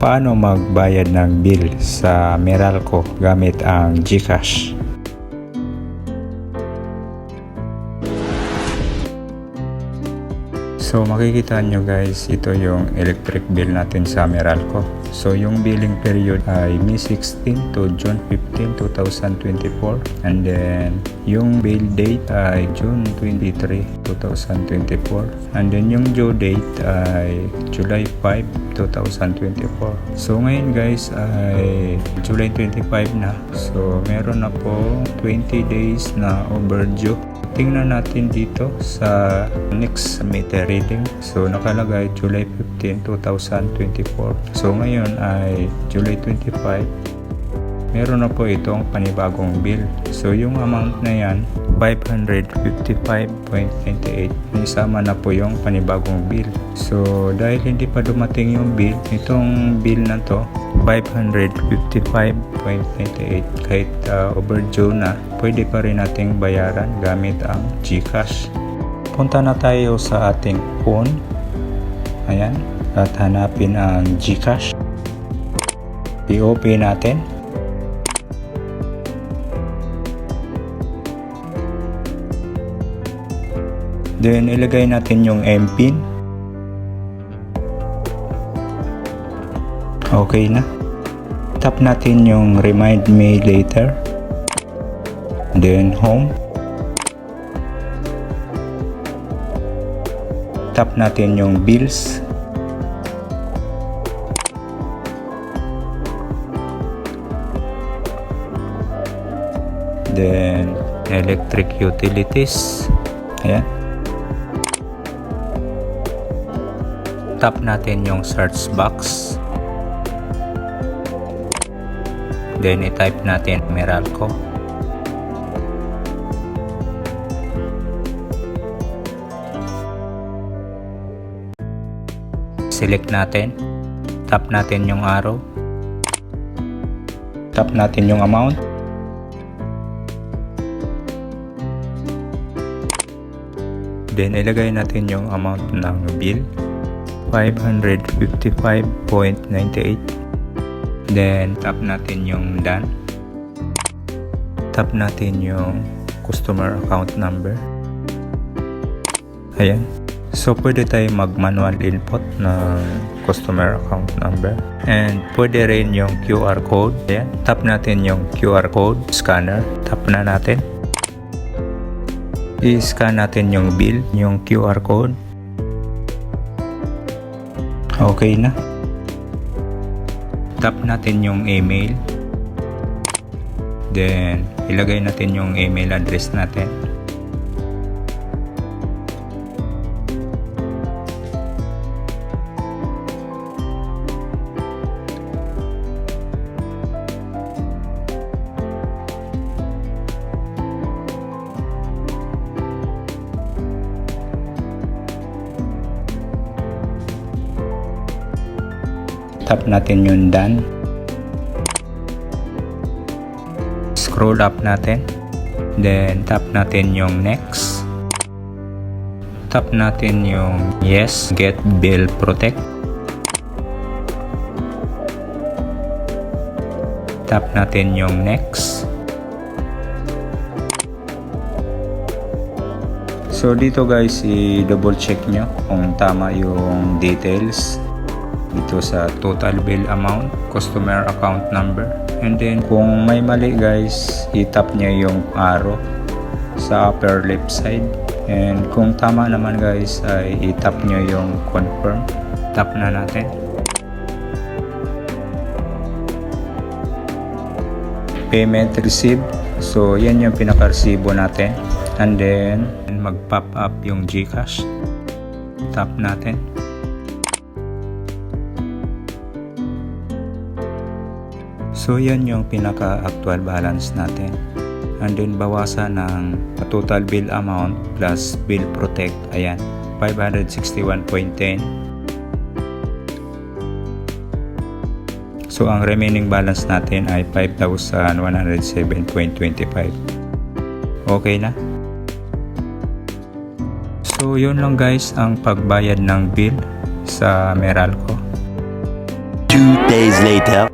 Paano magbayad ng bill sa Meralco gamit ang GCash? So makikita nyo guys, ito yung electric bill natin sa Meralco. So yung billing period ay May 16 to June 15, 2024. And then yung bill date ay June 23, 2024. And then yung due date ay July 5, 2024. So ngayon guys ay July 25 na. So meron na po 20 days na overdue tingnan natin dito sa next meter reading. So nakalagay July 15, 2024. So ngayon ay July 25. Meron na po itong panibagong bill. So yung amount na yan, 555.98. Isama na po yung panibagong bill. So dahil hindi pa dumating yung bill, itong bill na to, 555.98 kahit uh, overdue na pwede pa rin nating bayaran gamit ang GCash punta na tayo sa ating phone ayan at hanapin ang GCash i-open natin then ilagay natin yung MPIN okay na. Tap natin yung remind me later. Then home. Tap natin yung bills. Then electric utilities. Ayan tap natin yung search box. Then i-type natin Meralco. Select natin. Tap natin yung arrow. Tap natin yung amount. Then ilagay natin yung amount ng bill 555.98 then tap natin yung done. Tap natin yung customer account number. Ayan. So pwede tayo mag manual input ng customer account number. And pwede rin yung QR code. Ayan. Tap natin yung QR code scanner. Tap na natin. I-scan natin yung bill yung QR code okay na. Tap natin yung email. Then ilagay natin yung email address natin tap natin yung done scroll up natin. Then tap natin yung next. Tap natin yung yes get bill protect. Tap natin yung next. So dito guys i-double check nyo kung tama yung details dito sa total bill amount, customer account number. And then kung may mali guys, i-tap nyo yung arrow sa upper left side. And kung tama naman guys, ay i-tap nyo yung confirm. Tap na natin. Payment received. So yan yung pinaka-resibo natin. And then mag-pop up yung GCash. Tap natin. So yan yung pinaka-actual balance natin. And then bawasan ng total bill amount plus bill protect. Ayan, 561.10. So ang remaining balance natin ay 5,107.25. Okay na? So yun lang guys ang pagbayad ng bill sa Meralco. Two days later.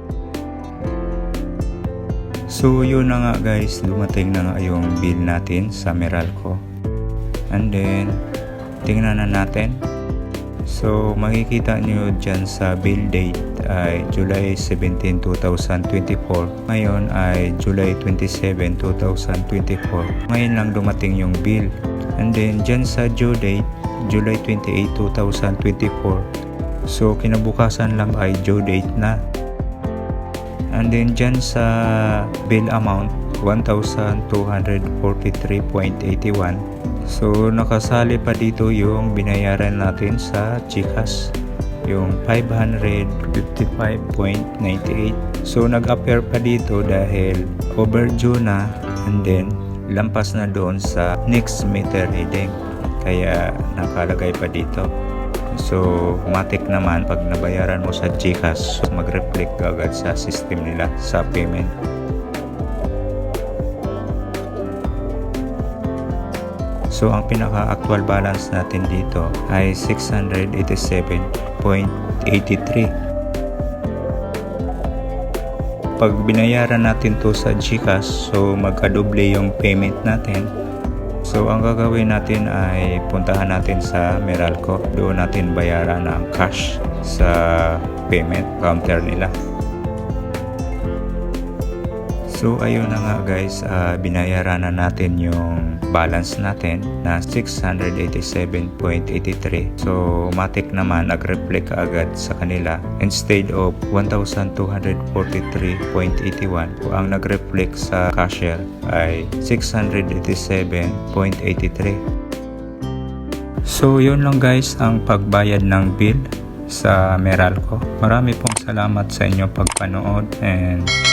So yun na nga guys, dumating na nga yung bill natin sa Meralco. And then, tingnan na natin. So makikita nyo dyan sa bill date ay July 17, 2024. Ngayon ay July 27, 2024. Ngayon lang dumating yung bill. And then dyan sa due date, July 28, 2024. So kinabukasan lang ay due date na. And then dyan sa bill amount, 1,243.81. So nakasali pa dito yung binayaran natin sa Gcash, yung 555.98. So nag-appear pa dito dahil overdue na and then lampas na doon sa next meter reading. Kaya nakalagay pa dito. So, matik naman pag nabayaran mo sa GCash, mag-reflect agad sa system nila sa payment. So, ang pinaka-actual balance natin dito ay 687.83. Pag binayaran natin to sa GCash, so magkadoble yung payment natin. So, ang gagawin natin ay puntahan natin sa Meralco. Doon natin bayaran ng cash sa payment counter nila. So, ayun na nga guys, ah, binayaran na natin yung balance natin na 687.83. So, matik naman nag-reflect agad sa kanila. Instead of 1,243.81, ang nag-reflect sa cashier ay 687.83. So, yun lang guys ang pagbayad ng bill sa Meralco. Marami pong salamat sa inyong pagpanood and